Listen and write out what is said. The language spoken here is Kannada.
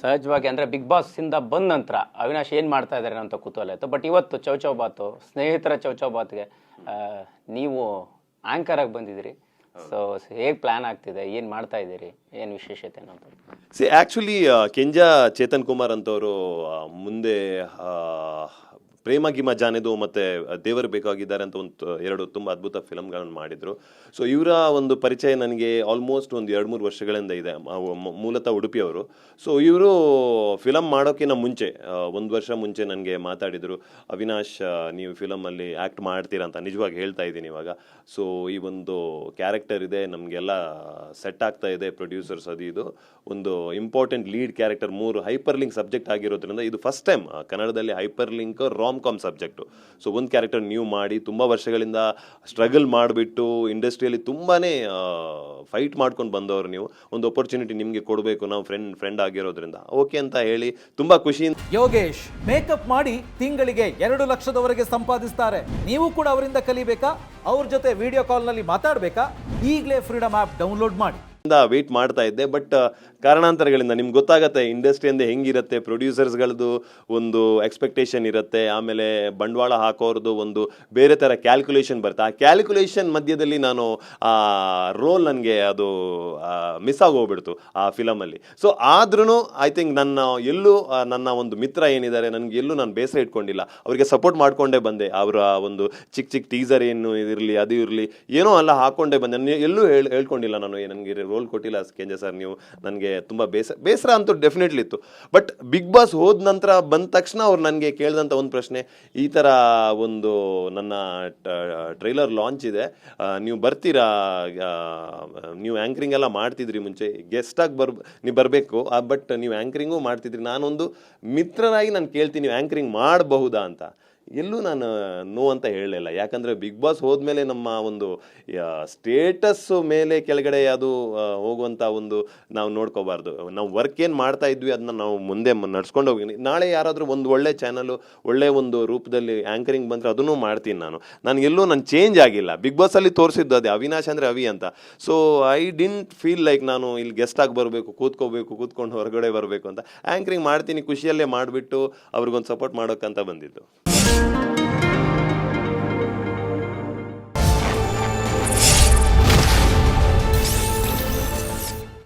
ಸಹಜವಾಗಿ ಅಂದರೆ ಬಿಗ್ ಬಾಸ್ ಇಂದ ಬಂದ ನಂತರ ಅವಿನಾಶ್ ಏನು ಮಾಡ್ತಾ ಇದ್ದಾರೆ ಅಂತ ಕುತೂಹಲ ಇತ್ತು. ಬಟ್ ಇವತ್ತು ಚೌಚೌ ಬಾತು, ಸ್ನೇಹಿತರ ಚೌಚೌ ಬಾತ್ಗೆ ನೀವು ಆಂಕರ್ ಆಗಿ ಬಂದಿದ್ದೀರಿ. ಸೊ ಹೇಗೆ ಪ್ಲಾನ್ ಆಗ್ತಿದೆ? ಏನು ಮಾಡ್ತಾ ಇದ್ದೀರಿ? ಏನು ವಿಶೇಷತೆ ಅಂತ ಸಿ ಆ್ಯಕ್ಚುಲಿ ಕೆಂಜಾ ಚೇತನ್ ಕುಮಾರ್ ಅಂತವರು ಮುಂದೆ ಪ್ರೇಮ ಗಿಮ ಜಾನೆದು ಮತ್ತೆ ದೇವರು ಬೇಕಾಗಿದ್ದಾರೆ ಅಂತ ಒಂದು ಎರಡು ತುಂಬ ಅದ್ಭುತ ಫಿಲಮ್ಗಳನ್ನು ಮಾಡಿದ್ರು. ಸೊ ಇವರ ಒಂದು ಪರಿಚಯ ನನಗೆ ಆಲ್ಮೋಸ್ಟ್ ಒಂದು ಎರಡು ಮೂರು ವರ್ಷಗಳಿಂದ ಇದೆ ಮೂಲತಃ ಉಡುಪಿಯವರು. ಸೊ ಇವರು ಫಿಲಮ್ ಮಾಡೋಕ್ಕಿಂತ ಮುಂಚೆ ಒಂದು ವರ್ಷ ಮುಂಚೆ ನನಗೆ ಮಾತಾಡಿದರು, ಅವಿನಾಶ್ ನೀವು ಫಿಲಮಲ್ಲಿ ಆ್ಯಕ್ಟ್ ಮಾಡ್ತೀರಾ ಅಂತ ನಿಜವಾಗಿ ಹೇಳ್ತಾ ಇದ್ದೀನಿ ಇವಾಗ. ಸೊ ಈ ಒಂದು ಕ್ಯಾರೆಕ್ಟರ್ ಇದೆ, ನಮಗೆಲ್ಲ ಸೆಟ್ ಆಗ್ತಾ ಇದೆ, ಪ್ರೊಡ್ಯೂಸರ್ಸ್ ಅದು ಇದು. ಒಂದು ಇಂಪಾರ್ಟೆಂಟ್ ಲೀಡ್ ಕ್ಯಾರೆಕ್ಟರ್ ಮೂರು ಹೈಪರ್ ಲಿಂಕ್ ಸಬ್ಜೆಕ್ಟ್ ಆಗಿರೋದ್ರಿಂದ ಇದು ಫಸ್ಟ್ ಟೈಮ್ ಕನ್ನಡದಲ್ಲಿ hyper link rom com subject so ಒಂದು ಕ್ಯಾರೆಕ್ಟರ್ ನೀವು ಮಾಡಿ ತುಂಬ ವರ್ಷಗಳಿಂದ ಸ್ಟ್ರಗಲ್ ಮಾಡಿಬಿಟ್ಟು ಇಂಡಸ್ಟ್ರಿಯಲ್ಲಿ ತುಂಬಾ ಫೈಟ್ ಮಾಡ್ಕೊಂಡು ಬಂದವರು ನೀವು. ಒಂದು ಅಪರ್ಚುನಿಟಿ ನಿಮಗೆ ಕೊಡಬೇಕು ನಾವು ಫ್ರೆಂಡ್ ಫ್ರೆಂಡ್ ಆಗಿರೋದ್ರಿಂದ. ಓಕೆ ಅಂತ ಹೇಳಿ ತುಂಬ ಖುಷಿಯಿಂದ ಯೋಗೇಶ್ ಮೇಕಪ್ ಮಾಡಿ ತಿಂಗಳಿಗೆ ಎರಡು ಲಕ್ಷದವರೆಗೆ ಸಂಪಾದಿಸ್ತಾರೆ. ನೀವು ಕೂಡ ಅವರಿಂದ ಕಲಿಬೇಕಾ? ಅವ್ರ ಜೊತೆ ವಿಡಿಯೋ ಕಾಲ್ನಲ್ಲಿ ಮಾತಾಡಬೇಕಾ? ಈಗಲೇ ಫ್ರೀಡಮ್ ಆ್ಯಪ್ ಡೌನ್ಲೋಡ್ ಮಾಡಿ. ವೇಟ್ ಮಾಡ್ತಾ ಇದ್ದೆ ಬಟ್ ಕಾರಣಾಂತರಗಳಿಂದ ನಿಮ್ಗೆ ಗೊತ್ತಾಗತ್ತೆ ಇಂಡಸ್ಟ್ರಿ ಅಂದರೆ ಹೆಂಗಿರುತ್ತೆ, ಪ್ರೊಡ್ಯೂಸರ್ಸ್ಗಳದ್ದು ಒಂದು ಎಕ್ಸ್ಪೆಕ್ಟೇಷನ್ ಇರುತ್ತೆ, ಆಮೇಲೆ ಬಂಡವಾಳ ಹಾಕೋರ್ದು ಒಂದು ಬೇರೆ ಥರ ಕ್ಯಾಲ್ಕುಲೇಷನ್ ಬರುತ್ತೆ. ಆ ಕ್ಯಾಲ್ಕುಲೇಷನ್ ಮಧ್ಯದಲ್ಲಿ ನಾನು, ಆ ರೋಲ್ ನನಗೆ ಅದು ಮಿಸ್ ಆಗೋಗ್ಬಿಡ್ತು ಆ ಫಿಲಮಲ್ಲಿ ಸೊ ಆದ್ರೂ ಐ ಥಿಂಕ್ ನನ್ನ ಎಲ್ಲೂ ನನ್ನ ಒಂದು ಮಿತ್ರ ಏನಿದ್ದಾರೆ ನನಗೆ ಎಲ್ಲೂ ನಾನು ಬೇಸರ ಇಟ್ಕೊಂಡಿಲ್ಲ. ಅವರಿಗೆ ಸಪೋರ್ಟ್ ಮಾಡಿಕೊಂಡೇ ಬಂದೆ. ಅವರ ಒಂದು ಚಿಕ್ಕ ಚಿಕ್ಕ ಟೀಸರ್ ಏನು ಇರಲಿ, ಅದು ಇರಲಿ, ಏನೋ ಎಲ್ಲ ಹಾಕೊಂಡೇ ಬಂದೆ. ಎಲ್ಲೂ ಹೇಳ್, ಹೇಳ್ಕೊಂಡಿಲ್ಲ ನಾನು ನನಗೆ ರೋಲ್ ಕೊಟ್ಟಿಲ್ಲ, ಕೆಂಜ ಸರ್, ನೀವು ನನಗೆ ತುಂಬ ಬೇಸರ ಬೇಸರ ಅಂತೂ ಡೆಫಿನೆಟ್ಲಿ ಇತ್ತು. ಬಟ್ ಬಿಗ್ ಬಾಸ್ ಹೋದ ನಂತರ ಬಂದ ತಕ್ಷಣ ಅವ್ರು ನನಗೆ ಕೇಳಿದಂಥ ಒಂದು ಪ್ರಶ್ನೆ, ಈ ಥರ ಒಂದು ನನ್ನ ಟ್ರೈಲರ್ ಲಾಂಚ್ ಇದೆ. ನೀವು ಬರ್ತೀರಾ? ನೀವು ಆ್ಯಂಕರಿಂಗ್ ಎಲ್ಲ ಮಾಡ್ತಿದ್ರಿ ಮುಂಚೆ. ಗೆಸ್ಟಾಗಿ ಬರ್, ನೀವು ಬರಬೇಕು. ಬಟ್ ನೀವು ಆ್ಯಂಕರಿಂಗು ಮಾಡ್ತಿದ್ರಿ. ನಾನೊಂದು ಮಿತ್ರನಾಗಿ ನಾನು ಕೇಳ್ತೀನಿ, ನೀವು ಆ್ಯಂಕರಿಂಗ್ ಮಾಡಬಹುದಾ ಅಂತ. ಎಲ್ಲೂ ನಾನು ನೋ ಅಂತ ಹೇಳಲಿಲ್ಲ. ಯಾಕಂದರೆ ಬಿಗ್ ಬಾಸ್ ಹೋದ್ಮೇಲೆ ನಮ್ಮ ಒಂದು ಸ್ಟೇಟಸ್ ಮೇಲೆ ಕೆಳಗಡೆ ಅದು ಹೋಗುವಂಥ ಒಂದು ನಾವು ನೋಡ್ಕೋಬಾರ್ದು. ನಾವು ವರ್ಕ್ ಏನು ಮಾಡ್ತಾ ಇದ್ವಿ ಅದನ್ನ ನಾವು ಮುಂದೆ ನಡ್ಸ್ಕೊಂಡು ಹೋಗಿ. ನಾಳೆ ಯಾರಾದರೂ ಒಂದು ಒಳ್ಳೆ ಚಾನಲು ಒಳ್ಳೆ ಒಂದು ರೂಪದಲ್ಲಿ ಆ್ಯಂಕರಿಂಗ್ ಬಂದರೆ ಅದನ್ನು ಮಾಡ್ತೀನಿ ನಾನು. ನಾನು ಎಲ್ಲೂ ನಾನು ಚೇಂಜ್ ಆಗಿಲ್ಲ. ಬಿಗ್ ಬಾಸಲ್ಲಿ ತೋರಿಸಿದ್ದು ಅದೇ, ಅವಿನಾಶ್ ಅಂದರೆ ಅವಿ ಅಂತ. So I didn't feel like ನಾನು ಇಲ್ಲಿ ಗೆಸ್ಟ್ ಆಗಿ ಬರಬೇಕು, ಕೂತ್ಕೋಬೇಕು, ಕೂತ್ಕೊಂಡು ಹೊರಗಡೆ ಬರಬೇಕು ಅಂತ. ಆ್ಯಂಕರಿಂಗ್ ಮಾಡ್ತೀನಿ, ಖುಷಿಯಲ್ಲೇ ಮಾಡಿಬಿಟ್ಟು ಅವ್ರಿಗೊಂದು ಸಪೋರ್ಟ್ ಮಾಡೋಕ್ಕಂತ ಬಂದಿದ್ದು. Peace.